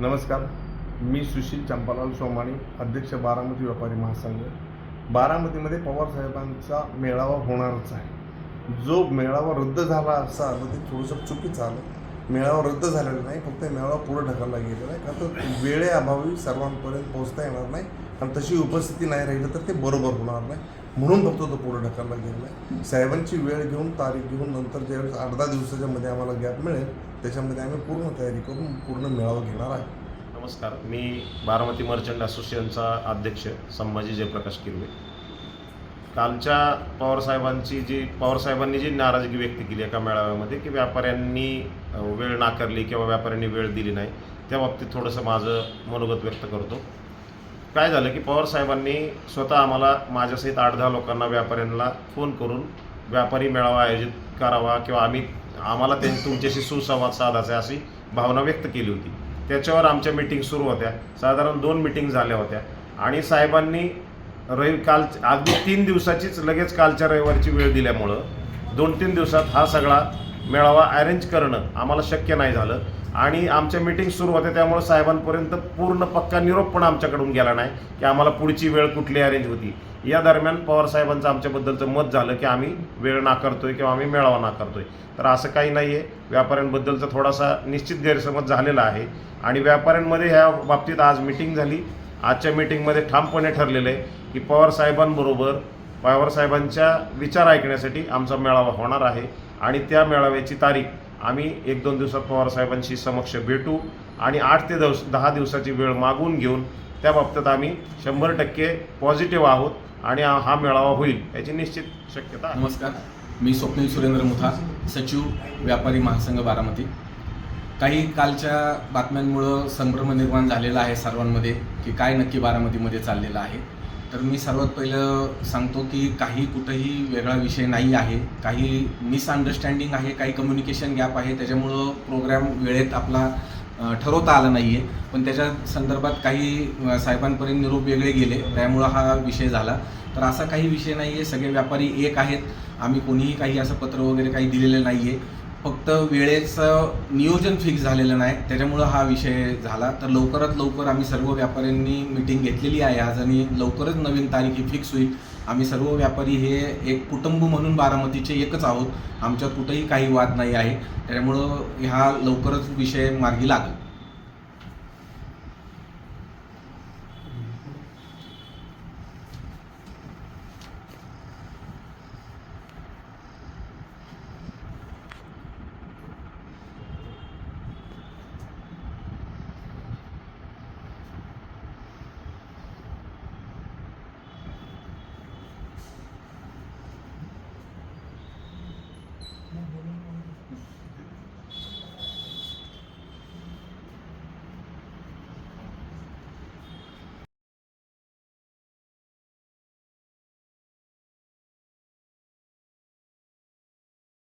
नमस्कार. मी सुशील चंपालाल सोमाणी अध्यक्ष बारामती व्यापारी महासंघ. बारामतीमध्ये पवारसाहेबांचा मेळावा होणारच आहे. जो मेळावा रद्द झाला असा आलं ते थोडंसं चुकीचं आलं. मेळावा रद्द झालेला नाही फक्त मेळावा पुढं ढकलला गेलेला आहे. का तर वेळेअभावी सर्वांपर्यंत पोहोचता येणार नाही. आणि तशी उपस्थिती नाही राहिली तर ते बरोबर होणार नाही. म्हणून फक्त तो पुढे ढकलला गेला आहे. साहेबांची वेळ घेऊन तारीख घेऊन नंतर ज्यावेळेस आठ दहा दिवसाच्या मध्ये आम्हाला गॅप मिळेल त्याच्यामध्ये आम्ही पूर्ण तयारी करून पूर्ण मेळावा घेणार आहे. नमस्कार. मी बारामती मर्चंट असोसिएशनचा अध्यक्ष संभाजी जयप्रकाश किरवे. कालच्या पवारसाहेबांची जी पवारसाहेबांनी जी नाराजगी व्यक्त केली एका मेळाव्यामध्ये की व्यापाऱ्यांनी वेळ नाकारली किंवा व्यापाऱ्यांनी वेळ दिली नाही त्या बाबतीत थोडंसं माझं मनोगत व्यक्त करतो. काय झालं की पवार साहेबांनी स्वतः आम्हाला माझ्यासहित आठ दहा लोकांना व्यापाऱ्यांना फोन करून व्यापारी मेळावा आयोजित करावा किंवा आम्ही आम्हाला त्यांनी तुमच्याशी सुसंवाद साधायचा अशी भावना व्यक्त केली होती. त्याच्यावर आमच्या मिटिंग सुरू होत्या. साधारण दोन मिटिंग झाल्या होत्या. आणि साहेबांनी रवि काल अगदी तीन दिवसाचीच लगेच कालच्या रविवारची वेळ दिल्यामुळं दोन तीन दिवसात हा सगळा मेळावा अरेंज करणं आम्हाला शक्य नाही झालं. आणि आमच्या मीटिंग सुरू होते त्यामुळे साहेबांपर्यंत पूर्ण पक्का निरोप पण आमच्याकडून गेला नाही की आम्हाला पुढची वेळ कुठली अरेंज होती. या दरम्यान पवार साहेबांचं आमच्याबद्दलचं मत झालं की आम्ही वेळ नाकारतोय किंवा आम्ही मेळावा नाकारतोय. तर असं काही नाही आहे व्यापाऱ्यांबद्दलचा थोडासा निश्चित गैरसमज झालेला आहे. आणि व्यापाऱ्यांमध्ये ह्या बाबतीत आज मिटिंग झाली. आजच्या मिटिंगमध्ये ठामपणे ठरलेलं आहे की पवार साहेबांबरोबर पवार साहेबांच्या विचार ऐकण्यासाठी आमचा मेळावा होणार आहे. आणि त्या मेळाव्याची तारीख आम्ही एक दोन दिवसात पवार साहेबांशी समक्ष भेटू आणि आठ ते दिवस दहा दिवसाची वेळ मागून घेऊन त्या बाबतीत आम्ही शंभर टक्के पॉझिटिव्ह आहोत आणि हा मेळावा होईल याची निश्चित शक्यता नमस्कार. मी स्वप्नील सुरेंद्र मुथा सचिव व्यापारी महासंघ बारामती. काही कालच्या बातम्यांमुळं संभ्रम निर्माण झालेला आहे सर्वांमध्ये की काय नक्की बारामतीमध्ये चाललेलं आहे. तर मी सर्वात पहिलं सांगतो की काही कुठंही वेगळा विषय नाही आहे. काही मिसअंडरस्टँडिंग आहे काही कम्युनिकेशन गॅप आहे. त्याच्यामुळं प्रोग्राम वेळेत आपला ठरवता आला नाही आहे पण त्याच्या संदर्भात काही साहेबांपर्यंत निरोप वेगळे गेले. त्यामुळं हा विषय झाला. तर असा काही विषय नाही आहे सगळे व्यापारी एक आहेत. आम्ही कोणीही काही असं पत्र वगैरे काही दिलेलं नाही आहे फक्त वेळेचं नियोजन फिक्स झालेलं नाही. त्याच्यामुळं हा विषय झाला. तर लवकरात लवकर आम्ही सर्व व्यापाऱ्यांनी मिटिंग घेतलेली आहे आज आणि लवकरच नवीन तारीख ही फिक्स होईल. आम्ही सर्व व्यापारी हे एक कुटुंब म्हणून बारामतीचे एकच आहोत. आमच्यात कुठंही काही वाद नाही आहे. त्याच्यामुळं ह्या लवकरच विषय मार्गी लागेल.